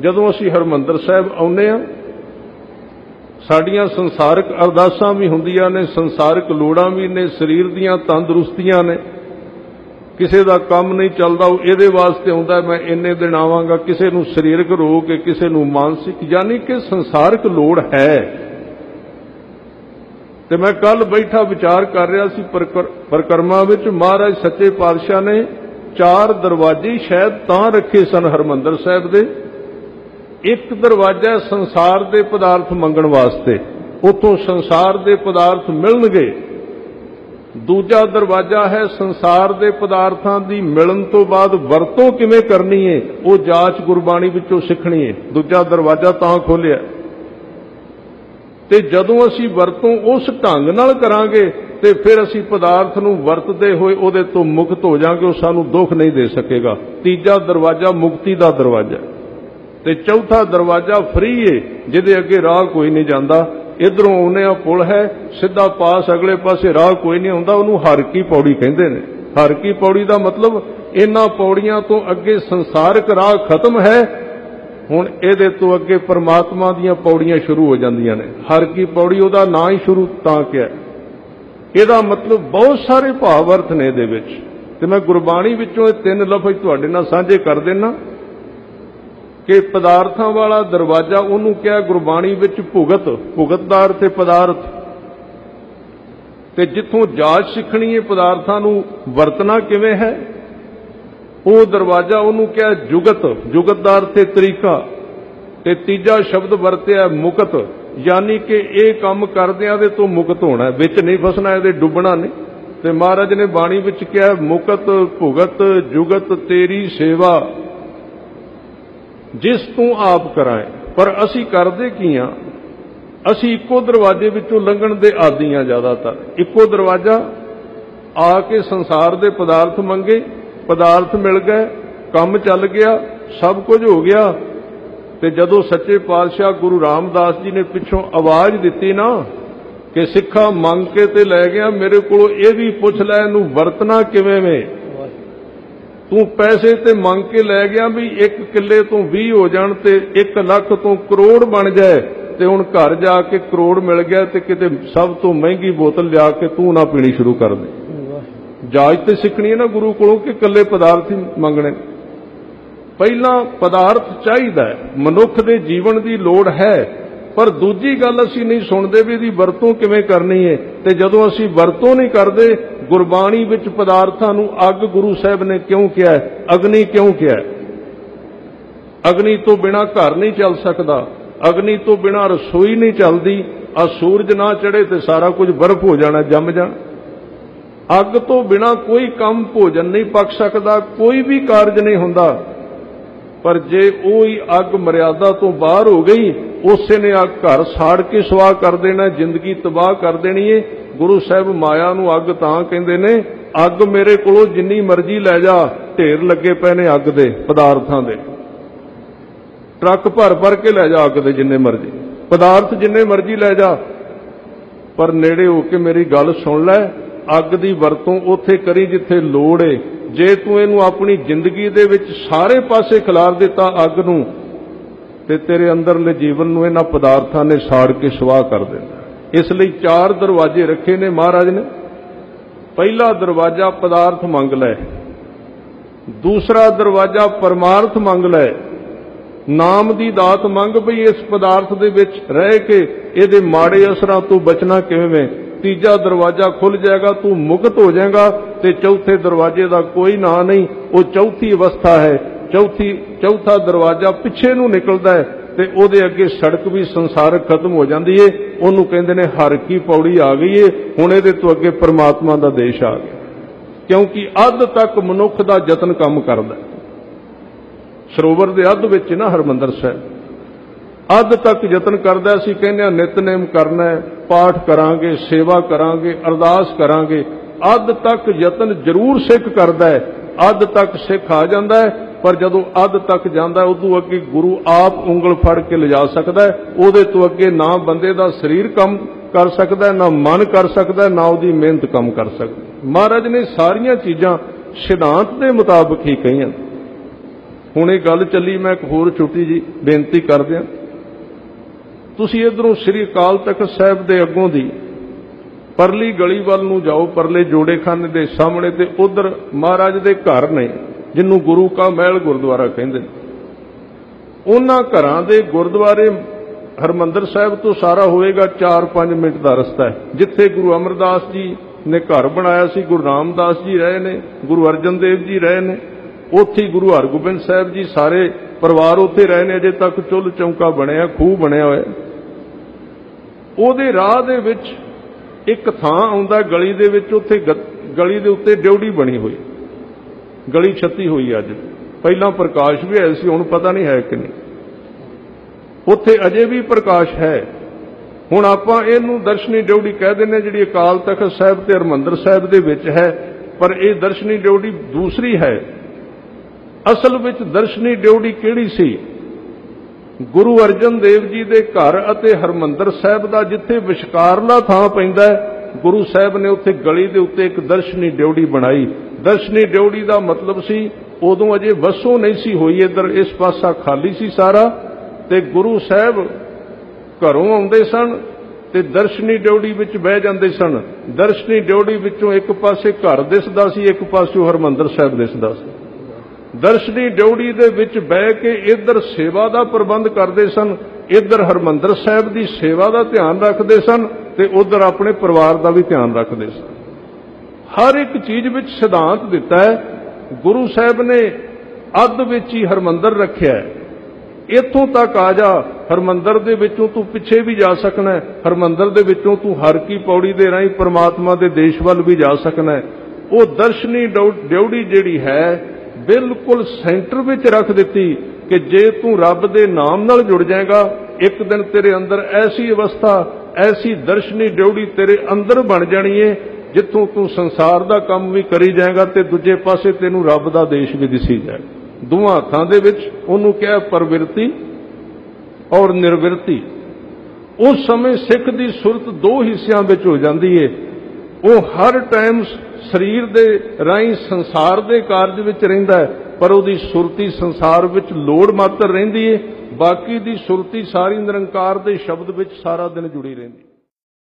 ਜਦੋਂ ਅਸੀਂ ਹਰਮੰਦਰ ਸਾਹਿਬ ਆਉਨੇ ਆ ਸਾਡੀਆਂ ਸੰਸਾਰਿਕ ਅਰਦਾਸਾਂ ਵੀ ਹੁੰਦੀਆਂ ਨੇ, ਸੰਸਾਰਿਕ ਲੋੜਾਂ ਵੀ ਨੇ, ਸਰੀਰ ਦੀਆਂ ਤੰਦਰੁਸਤੀਆਂ ਨੇ। ਕਿਸੇ ਦਾ ਕੰਮ ਨਹੀਂ ਚੱਲਦਾ, ਉਹ ਇਹਦੇ ਵਾਸਤੇ ਆਉਂਦਾ, ਮੈਂ ਇੰਨੇ ਦਿਨ ਆਵਾਂਗਾ, ਕਿਸੇ ਨੂੰ ਸਰੀਰਕ ਰੋਗ ਹੈ, ਕਿਸੇ ਨੂੰ ਮਾਨਸਿਕ, ਯਾਨੀ ਕਿ ਸੰਸਾਰਿਕ ਲੋੜ ਹੈ। ਤੇ ਮੈਂ ਕੱਲ ਬੈਠਾ ਵਿਚਾਰ ਕਰ ਰਿਹਾ ਸੀ ਪਰਕਰਮਾ ਵਿੱਚ ਮਹਾਰਾਜ ਸੱਚੇ ਪਾਤਸ਼ਾਹ ਨੇ ਚਾਰ ਦਰਵਾਜ਼ੇ ਸ਼ਾਇਦ ਤਾਂ ਰੱਖੇ ਸਨ ਹਰਮੰਦਰ ਸਾਹਿਬ ਦੇ। ਇੱਕ ਦਰਵਾਜ਼ਾ ਸੰਸਾਰ ਦੇ ਪਦਾਰਥ ਮੰਗਣ ਵਾਸਤੇ ਉਤੋਂ ਸੰਸਾਰ ਦੇ ਪਦਾਰਥ ਮਿਲਣਗੇ। ਦੂਜਾ ਦਰਵਾਜ਼ਾ ਹੈ ਸੰਸਾਰ ਦੇ ਪਦਾਰਥਾਂ ਦੀ ਮਿਲਣ ਤੋਂ ਬਾਅਦ ਵਰਤੋਂ ਕਿਵੇਂ ਕਰਨੀ ਹੈ ਉਹ ਜਾਂਚ ਗੁਰਬਾਣੀ ਵਿੱਚੋਂ ਸਿੱਖਣੀ ਹੈ ਦੂਜਾ ਦਰਵਾਜ਼ਾ ਤਾਂ ਖੋਲਿਆ। ਤੇ ਜਦੋਂ ਅਸੀਂ ਵਰਤੋਂ ਉਸ ਢੰਗ ਨਾਲ ਕਰਾਂਗੇ, ਤੇ ਫਿਰ ਅਸੀਂ ਪਦਾਰਥ ਨੂੰ ਵਰਤਦੇ ਹੋਏ ਉਹਦੇ ਤੋਂ ਮੁਕਤ ਹੋ ਜਾਾਂਗੇ, ਉਹ ਸਾਨੂੰ ਦੁੱਖ ਨਹੀਂ ਦੇ ਸਕੇਗਾ। ਤੀਜਾ ਦਰਵਾਜ਼ਾ ਮੁਕਤੀ ਦਾ ਦਰਵਾਜ਼ਾ ਤੇ ਚੌਥਾ ਦਰਵਾਜ਼ਾ ਫ੍ਰੀ ਏ, ਜਿਹਦੇ ਅੱਗੇ ਰਾਹ ਕੋਈ ਨਹੀਂ ਜਾਂਦਾ। ਇਧਰੋਂ ਆਉਨੇ ਆ, ਪੁਲ ਹੈ, ਸਿੱਧਾ ਪਾਸ ਅਗਲੇ ਪਾਸੇ ਰਾਹ ਕੋਈ ਨਹੀਂ ਹੁੰਦਾ, ਉਹਨੂੰ ਹਰ ਕੀ ਪੌੜੀ ਕਹਿੰਦੇ ਨੇ। ਹਰ ਕੀ ਪੌੜੀ ਦਾ ਮਤਲਬ, ਇਹਨਾਂ ਪੌੜੀਆਂ ਤੋਂ ਅੱਗੇ ਸੰਸਾਰਿਕ ਰਾਹ ਖਤਮ ਹੈ, ਹੁਣ ਇਹਦੇ ਤੋਂ ਅੱਗੇ ਪਰਮਾਤਮਾ ਦੀਆਂ ਪੌੜੀਆਂ ਸ਼ੁਰੂ ਹੋ ਜਾਂਦੀਆਂ ਨੇ। ਹਰ ਕੀ ਪੌੜੀ ਉਹਦਾ ਨਾਂ ਹੀ ਸ਼ੁਰੂ ਤਾਂ ਕਿਹਾ ਇਹਦਾ ਮਤਲਬ ਬਹੁਤ ਸਾਰੇ ਭਾਵ ਅਰਥ ਨੇ ਇਹਦੇ ਵਿੱਚ। ਤੇ ਮੈਂ ਗੁਰਬਾਣੀ ਵਿੱਚੋਂ ਇਹ ਤਿੰਨ ਲਫ਼ਜ਼ ਤੁਹਾਡੇ ਨਾਲ ਸਾਂਝੇ ਕਰ ਦੇਣਾ ਕਿ ਪਦਾਰਥਾਂ ਵਾਲਾ ਦਰਵਾਜ਼ਾ ਉਹਨੂੰ ਕਿਹਾ ਗੁਰਬਾਣੀ ਵਿੱਚ ਭੁਗਤ, ਭੁਗਤਦਾਰ ਤੇ ਪਦਾਰਥ। ਤੇ ਜਿੱਥੋਂ ਜਾਚ ਸਿੱਖਣੀ ਹੈ ਪਦਾਰਥਾਂ ਨੂੰ ਵਰਤਣਾ ਕਿਵੇਂ ਹੈ? ਉਹ ਦਰਵਾਜ਼ਾ ਉਹਨੂੰ ਕਿਹਾ ਜੁਗਤ, ਜੁਗਤਦਾਰ ਤੇ ਤਰੀਕਾ। ਤੇ ਤੀਜਾ ਸ਼ਬਦ ਵਰਤਿਆ ਮੁਕਤ, ਯਾਨੀ ਕਿ ਇਹ ਕੰਮ ਕਰਦਿਆਂ ਦੇ ਤੋਂ ਮੁਕਤ ਹੋਣਾ ਵਿੱਚ ਨਹੀਂ ਫਸਣਾ, ਇਹਦੇ ਡੁੱਬਣਾ ਨਹੀਂ। ਤੇ ਮਹਾਰਾਜ ਨੇ ਬਾਣੀ ਵਿੱਚ ਕਿਹਾ ਮੁਕਤ, ਭੁਗਤ, ਜੁਗਤ ਤੇਰੀ ਸੇਵਾ। ਜਿਸ ਤੂੰ ਆਪ ਕਰਾਏ, ਪਰ ਅਸੀਂ ਕਰਦੇ ਕੀ ਆ? ਅਸੀਂ ਇੱਕੋ ਦਰਵਾਜ਼ੇ ਵਿੱਚੋਂ ਲੰਘਣ ਦੇ ਆਦੀ ਆ ਜ਼ਿਆਦਾਤਰ। ਇੱਕੋ ਦਰਵਾਜ਼ਾ ਆ ਕੇ ਸੰਸਾਰ ਦੇ ਪਦਾਰਥ ਮੰਗੇ, ਪਦਾਰਥ ਮਿਲ ਗਏ, ਕੰਮ ਚੱਲ ਗਿਆ, ਸਭ ਕੁਝ ਹੋ ਗਿਆ। ਤੇ ਜਦੋਂ ਸੱਚੇ ਪਾਤਸ਼ਾਹ ਗੁਰੂ ਰਾਮਦਾਸ ਜੀ ਨੇ ਪਿੱਛੋਂ ਆਵਾਜ਼ ਦਿੱਤੀ ਨਾ ਕਿ ਸਿੱਖਾ ਮੰਗ ਕੇ ਤੇ ਲੈ ਗਿਆ, ਮੇਰੇ ਕੋਲੋਂ ਇਹ ਵੀ ਪੁੱਛ ਲੈ, ਇਹਨੂੰ ਵਰਤਣਾ ਕਿਵੇਂ ਵੇ? ਤੂੰ ਪੈਸੇ ਤੇ ਮੰਗ ਕੇ ਲੈ ਗਿਆ ਵੀ ਇੱਕ ਕਿੱਲੇ ਤੋਂ 20 ਹੋ ਜਾਣ ਤੇ 1 ਲੱਖ ਤੋਂ ਕਰੋੜ ਬਣ ਜਾਏ ਤੇ ਹੁਣ ਘਰ ਜਾ ਕੇ ਕਰੋੜ ਮਿਲ ਗਿਆ ਤੇ ਕਿਤੇ ਸਭ ਤੋਂ ਮਹਿੰਗੀ ਬੋਤਲ ਲਿਆ ਕੇ ਤੂੰ ਨਾ ਪੀਣੀ ਸ਼ੁਰੂ ਕਰ ਦੇ। ਜਾਜ ਤੇ ਸਿੱਖਣੀ ਹੈ ਨਾ ਗੁਰੂ ਕੋਲੋਂ ਕਿ ਇਕੱਲੇ ਪਦਾਰਥ ਹੀ ਮੰਗਣੇ। ਪਹਿਲਾਂ ਪਦਾਰਥ ਚਾਹੀਦਾ ਹੈ, ਮਨੁੱਖ ਦੇ ਜੀਵਨ ਦੀ ਲੋੜ ਹੈ, ਪਰ ਦੂਜੀ ਗੱਲ ਅਸੀਂ ਨਹੀਂ ਸੁਣਦੇ ਵੀ ਇਹਦੀ ਵਰਤੋਂ ਕਿਵੇਂ ਕਰਨੀ ਹੈ ਤੇ ਜਦੋਂ ਅਸੀਂ ਵਰਤੋਂ ਨਹੀਂ ਕਰਦੇ ਗੁਰਬਾਣੀ ਵਿੱਚ ਪਦਾਰਥਾਂ ਨੂੰ ਅੱਗ ਗੁਰੂ ਸਾਹਿਬ ਨੇ ਕਿਉਂ ਕਿਹਾ? ਅਗਨੀ ਕਿਉਂ ਕਿਹਾ? ਅਗਨੀ ਤੋਂ ਬਿਨਾ ਘਰ ਨਹੀਂ ਚੱਲ ਸਕਦਾ। ਅਗਨੀ ਤੋਂ ਬਿਨਾ ਰਸੋਈ ਨਹੀਂ ਚੱਲਦੀ। ਆ ਸੂਰਜ ਨਾ ਚੜੇ ਤੇ ਸਾਰਾ ਕੁਝ ਬਰਫ਼ ਹੋ ਜਾਣਾ, ਜੰਮ ਜਾਣਾ। ਅੱਗ ਤੋਂ ਬਿਨਾ ਕੋਈ ਕੰਮ ਭੋਜਨ ਨਹੀਂ ਪੱਕ ਸਕਦਾ, ਕੋਈ ਵੀ ਕਾਰਜ ਨਹੀਂ ਹੁੰਦਾ। ਪਰ ਜੇ ਉਹ ਹੀ ਅੱਗ ਮਰਿਆਦਾ ਤੋਂ ਬਾਹਰ ਹੋ ਗਈ, ਉਸੇ ਨੇ ਆ ਘਰ ਸਾੜ ਕੇ ਸਵਾਹ ਕਰ ਦੇਣਾ, ਜ਼ਿੰਦਗੀ ਤਬਾਹ ਕਰ ਦੇਣੀ ਏ। ਗੁਰੂ ਸਾਹਿਬ ਮਾਇਆ ਨੂੰ ਅੱਗ ਤਾਂ ਕਹਿੰਦੇ ਨੇ, ਅੱਗ ਮੇਰੇ ਕੋਲੋਂ ਜਿੰਨੀ ਮਰਜ਼ੀ ਲੈ ਜਾ, ਢੇਰ ਲੱਗੇ ਪਏ ਨੇ ਅੱਗ ਦੇ, ਪਦਾਰਥਾਂ ਦੇ। ਟਰੱਕ ਭਰ ਭਰ ਕੇ ਲੈ ਜਾ ਅੱਗ ਦੇ ਜਿੰਨੇ ਮਰਜ਼ੀ। ਪਦਾਰਥ ਜਿੰਨੇ ਮਰਜ਼ੀ ਲੈ ਜਾ। ਪਰ ਨੇੜੇ ਹੋ ਕੇ ਮੇਰੀ ਗੱਲ ਸੁਣ ਲੈ, ਅੱਗ ਦੀ ਵਰਤੋਂ ਉੱਥੇ ਕਰੀ ਜਿੱਥੇ ਲੋੜ ਏ। ਜੇ ਤੂੰ ਇਹਨੂੰ ਆਪਣੀ ਜ਼ਿੰਦਗੀ ਦੇ ਵਿੱਚ ਸਾਰੇ ਪਾਸੇ ਖਿਲਾਰ ਦਿੱਤਾ ਅੱਗ ਨੂੰ, ਤੇ ਤੇਰੇ ਅੰਦਰਲੇ ਜੀਵਨ ਨੂੰ ਇਹਨਾਂ ਪਦਾਰਥਾਂ ਨੇ ਸਾੜ ਕੇ ਸਵਾਹ ਕਰ ਦੇਣਾ ਇਸ ਲਈ ਚਾਰ ਦਰਵਾਜ਼ੇ ਰੱਖੇ ਨੇ ਮਹਾਰਾਜ ਨੇ। ਪਹਿਲਾ ਦਰਵਾਜ਼ਾ ਪਦਾਰਥ ਮੰਗ ਲੈ। ਦੂਸਰਾ ਦਰਵਾਜ਼ਾ ਪਰਮਾਰਥ ਮੰਗ ਲੈ। ਨਾਮ ਦੀ ਦਾਤ ਮੰਗ ਪਈ ਇਸ ਪਦਾਰਥ ਦੇ ਵਿੱਚ ਰਹਿ ਕੇ ਇਹਦੇ ਮਾੜੇ ਅਸਰਾਂ ਤੋਂ ਬਚਣਾ ਕਿਵੇਂ? ਤੀਜਾ ਦਰਵਾਜ਼ਾ ਖੁੱਲ ਜਾਏਗਾ, ਤੂੰ ਮੁਕਤ ਹੋ ਜਾਏਗਾ ਤੇ ਚੌਥੇ ਦਰਵਾਜ਼ੇ ਦਾ ਕੋਈ ਨਾਂ ਨਹੀਂ। ਉਹ ਚੌਥੀ ਅਵਸਥਾ ਹੈ। ਚੌਥੀ, ਚੌਥਾ ਦਰਵਾਜ਼ਾ ਪਿੱਛੇ ਨੂੰ ਨਿਕਲਦਾ ਹੈ ਤੇ ਉਹਦੇ ਅੱਗੇ ਸੜਕ ਵੀ ਸੰਸਾਰਕ ਖਤਮ ਹੋ ਜਾਂਦੀ ਏ। ਉਹਨੂੰ ਕਹਿੰਦੇ ਨੇ, ਹਰ ਕੀ ਪੌੜੀ ਆ ਗਈ ਏ। ਹੁਣ ਇਹਦੇ ਤੋਂ ਅੱਗੇ ਪਰਮਾਤਮਾ ਦਾ ਦੇਸ਼ ਆ ਗਿਆ। ਕਿਉਂਕਿ ਅੱਧ ਤੱਕ ਮਨੁੱਖ ਦਾ ਯਤਨ ਕੰਮ ਕਰਦਾ ਸਰੋਵਰ ਦੇ ਅੱਧ ਵਿੱਚ ਨਾ ਹਰਮੰਦਰ ਸਾਹਿਬ ਅੱਧ ਤੱਕ ਯਤਨ ਕਰਦਾ ਅਸੀਂ ਕਹਿੰਦੇ ਆ, ਨਿਤਨੇਮ ਕਰਨਾ ਹੈ, ਪਾਠ ਕਰਾਂਗੇ, ਸੇਵਾ ਕਰਾਂਗੇ, ਅਰਦਾਸ ਕਰਾਂਗੇ। ਅੱਧ ਤੱਕ ਯਤਨ ਜ਼ਰੂਰ ਸਿੱਖ ਕਰਦਾ ਹੈ, ਅੱਧ ਤੱਕ ਸਿੱਖ ਆ ਜਾਂਦਾ ਹੈ, ਪਰ ਜਦੋਂ ਅੱਧ ਤੱਕ ਜਾਂਦਾ, ਉਦੋਂ ਅੱਗੇ ਗੁਰੂ ਆਪ ਉਂਗਲ ਫੜ ਕੇ ਲਿਜਾ ਸਕਦਾ ਹੈ, ਉਹਦੇ ਤੋਂ ਅੱਗੇ ਨਾ ਬੰਦੇ ਦਾ ਸਰੀਰ ਕੰਮ ਕਰ ਸਕਦਾ ਨਾ ਮਨ ਕਰ ਸਕਦਾ ਨਾ ਉਹਦੀ ਮਿਹਨਤ ਕੰਮ ਕਰ ਸਕਦਾ ਮਹਾਰਾਜ ਨੇ ਸਾਰੀਆਂ ਚੀਜ਼ਾਂ ਸਿਧਾਂਤ ਦੇ ਮੁਤਾਬਕ ਹੀ ਕਹੀਆਂ। ਹੁਣ ਇਹ ਗੱਲ ਚੱਲੀ, ਮੈਂ ਇੱਕ ਹੋਰ ਛੁੱਟੀ ਜੀ ਬੇਨਤੀ ਕਰਦਿਆਂ। ਤੁਸੀਂ ਇਧਰੋਂ ਸ੍ਰੀ ਅਕਾਲ ਤਖਤ ਸਾਹਿਬ ਦੇ ਅੱਗੋਂ ਦੀ ਪਰਲੀ ਗਲੀ ਵੱਲ ਨੂੰ ਜਾਓ, ਪਰਲੇ ਜੋੜੇਖਾਨੇ ਦੇ ਸਾਹਮਣੇ ਤੇ ਉਧਰ ਮਹਾਰਾਜ ਦੇ ਘਰ ਨੇ, ਜਿਹਨੂੰ ਗੁਰੂ ਕਾ ਮਹਿਲ ਗੁਰਦੁਆਰਾ ਕਹਿੰਦੇ ਨੇ। ਉਹਨਾਂ ਘਰਾਂ ਦੇ ਗੁਰਦੁਆਰੇ ਹਰਮੰਦਰ ਸਾਹਿਬ ਤੋਂ ਸਾਰਾ ਹੋਏਗਾ 4-5 ਮਿੰਟ ਦਾ ਰਸਤਾ ਹੈ, ਜਿੱਥੇ ਗੁਰੂ ਅਮਰਦਾਸ ਜੀ ਨੇ ਘਰ ਬਣਾਇਆ ਸੀ, ਗੁਰੂ ਰਾਮਦਾਸ ਜੀ ਰਹੇ ਨੇ, ਗੁਰੂ ਅਰਜਨ ਦੇਵ ਜੀ ਰਹੇ ਨੇ, ਉੱਥੇ ਗੁਰੂ ਹਰਗੋਬਿੰਦ ਸਾਹਿਬ ਜੀ ਸਾਰੇ ਪਰਿਵਾਰ ਉੱਥੇ ਰਹੇ ਨੇ, ਅਜੇ ਤੱਕ ਚੁੱਲ ਚੌਂਕਾ ਬਣਿਆ, ਖੂਹ ਬਣਿਆ ਹੋਇਆ। ਉਹਦੇ ਰਾਹ ਦੇ ਵਿੱਚ ਇੱਕ ਥਾਂ ਆਉਂਦਾ ਗਲੀ ਦੇ ਵਿੱਚ ਉੱਥੇ ਗ- ਗਲੀ ਦੇ ਉੱਤੇ ਡਿਊਟੀ ਬਣੀ ਹੋਈ। ਗਲੀ ਛੱਤੀ ਹੋਈ ਅੱਜ। ਪਹਿਲਾਂ ਪ੍ਰਕਾਸ਼ ਵੀ ਹੈ ਸੀ ਹੁਣ ਪਤਾ ਨਹੀਂ ਹੈ ਕਿ ਨਹੀਂ। ਉੱਥੇ ਅਜੇ ਵੀ ਪ੍ਰਕਾਸ਼ ਹੈ। ਹੁਣ ਆਪਾਂ ਇਹਨੂੰ ਦਰਸ਼ਨੀ ਡਿਊਟੀ ਕਹਿ ਦਿੰਦੇ ਹਾਂ, ਜਿਹੜੀ ਅਕਾਲ ਤਖਤ ਸਾਹਿਬ ਤੇ ਹਰਮੰਦਰ ਸਾਹਿਬ ਦੇ ਵਿੱਚ ਹੈ ਪਰ ਇਹ ਦਰਸ਼ਨੀ ਡਿਊਟੀ ਦੂਸਰੀ ਹੈ। ਅਸਲ ਵਿੱਚ ਦਰਸ਼ਨੀ ਡਿਊਟੀ ਕਿਹੜੀ ਸੀ? ਗੁਰੂ ਅਰਜਨ ਦੇਵ ਜੀ ਦੇ ਘਰ ਅਤੇ ਹਰਮੰਦਰ ਸਾਹਿਬ ਦਾ ਜਿੱਥੇ ਵਿਚਕਾਰਲਾ ਥਾਂ ਪੈਂਦਾ ਗੁਰੂ ਸਾਹਿਬ ਨੇ ਉੱਥੇ ਗਲੀ ਦੇ ਉੱਤੇ ਇੱਕ ਦਰਸ਼ਨੀ ਡਿਉੜੀ ਬਣਾਈ। ਦਰਸ਼ਨੀ ਡਿਉੜੀ ਦਾ ਮਤਲਬ ਸੀ, ਉਦੋਂ ਅਜੇ ਵਸੋਂ ਨਹੀਂ ਸੀ ਹੋਈ ਇਧਰ, ਇਸ ਪਾਸਾ ਖਾਲੀ ਸੀ ਸਾਰਾ। ਤੇ ਗੁਰੂ ਸਾਹਿਬ ਘਰੋਂ ਆਉਂਦੇ ਸਨ ਤੇ ਦਰਸ਼ਨੀ ਡਿਉੜੀ ਵਿੱਚ ਬਹਿ ਜਾਂਦੇ ਸਨ। ਦਰਸ਼ਨੀ ਡਿਉੜੀ ਵਿੱਚੋਂ ਇੱਕ ਪਾਸੇ ਘਰ ਦਿਸਦਾ ਸੀ, ਇੱਕ ਪਾਸੇ ਹਰਮੰਦਰ ਸਾਹਿਬ ਦਿਸਦਾ ਸੀ। ਦਰਸ਼ਨੀ ਡਿਉੜੀ ਦੇ ਵਿੱਚ ਬਹਿ ਕੇ ਇੱਧਰ ਸੇਵਾ ਦਾ ਪ੍ਰਬੰਧ ਕਰਦੇ ਸਨ, ਇੱਧਰ ਹਰਮੰਦਰ ਸਾਹਿਬ ਦੀ ਸੇਵਾ ਦਾ ਧਿਆਨ ਰੱਖਦੇ ਸਨ ਤੇ ਉੱਧਰ ਆਪਣੇ ਪਰਿਵਾਰ ਦਾ ਵੀ ਧਿਆਨ ਰੱਖਦੇ ਸਨ। ਹਰ ਇੱਕ ਚੀਜ਼ ਵਿੱਚ ਸਿਧਾਂਤ ਦਿੱਤਾ ਹੈ, ਗੁਰੂ ਸਾਹਿਬ ਨੇ ਅੱਧ ਵਿੱਚ ਹੀ ਹਰਮੰਦਰ ਰੱਖਿਆ ਹੈ। ਇੱਥੋਂ ਤੱਕ ਆ ਜਾ, ਹਰਮੰਦਰ ਦੇ ਵਿੱਚੋਂ ਤੂੰ ਪਿੱਛੇ ਵੀ ਜਾ ਸਕਣਾ ਹੈ, ਹਰਮੰਦਰ ਦੇ ਵਿੱਚੋਂ ਤੂੰ ਹਰ ਕੀ ਪੌੜੀ ਦੇ ਰਾਹੀਂ ਪ੍ਰਮਾਤਮਾ ਦੇ ਦੇਸ਼ ਵੱਲ ਵੀ ਜਾ ਸਕਣਾ ਹੈ। ਉਹ ਦਰਸ਼ਨੀ ਡਿਉ- ਡਿਉੜੀ ਜਿਹੜੀ ਹੈ ਬਿਲਕੁਲ ਸੈਂਟਰ ਵਿੱਚ ਰੱਖ ਦਿੱਤੀ ਕਿ ਜੇ ਤੂੰ ਰੱਬ ਦੇ ਨਾਮ ਨਾਲ ਜੁੜ ਜਾਏਗਾ, ਇੱਕ ਦਿਨ ਤੇਰੇ ਅੰਦਰ ਐਸੀ ਅਵਸਥਾ, ਐਸੀ ਦਰਸ਼ਨੀ ਡਿਉੜੀ ਤੇਰੇ ਅੰਦਰ ਬਣ ਜਾਣੀ ਏ, ਜਿੱਥੋਂ ਤੂੰ ਸੰਸਾਰ ਦਾ ਕੰਮ ਵੀ ਕਰੀ ਜਾਏਗਾ ਤੇ ਦੂਜੇ ਪਾਸੇ ਤੈਨੂੰ ਰੱਬ ਦਾ ਦੇਸ਼ ਵੀ ਦਿਸੀ ਜਾਏਗਾ। ਦੋਵਾਂ ਹੱਥਾਂ ਦੇ ਵਿੱਚ ਉਹਨੂੰ ਕਿਹਾ ਪਰਵਿਰਤੀ ਔਰ ਨਿਰਵਿਰਤੀ। ਉਸ ਸਮੇਂ ਸਿੱਖ ਦੀ ਸੁਰਤ ਦੋ ਹਿੱਸਿਆਂ ਵਿੱਚ ਹੋ ਜਾਂਦੀ ਏ ਉਹ ਹਰ ਟਾਈਮ ਸਰੀਰ ਦੇ ਰਾਹੀਂ ਸੰਸਾਰ ਦੇ ਕਾਰਜ ਵਿੱਚ ਰਹਿੰਦਾ ਹੈ, ਪਰ ਉਹਦੀ ਸੁਰਤੀ ਸੰਸਾਰ ਵਿੱਚ ਲੋੜ ਮਾਤਰ ਰਹਿੰਦੀ ਏ, ਬਾਕੀ ਦੀ ਸੁਰਤੀ ਸਾਰੀ ਨਿਰੰਕਾਰ ਦੇ ਸ਼ਬਦ ਵਿੱਚ ਸਾਰਾ ਦਿਨ ਜੁੜੀ ਰਹਿੰਦੀ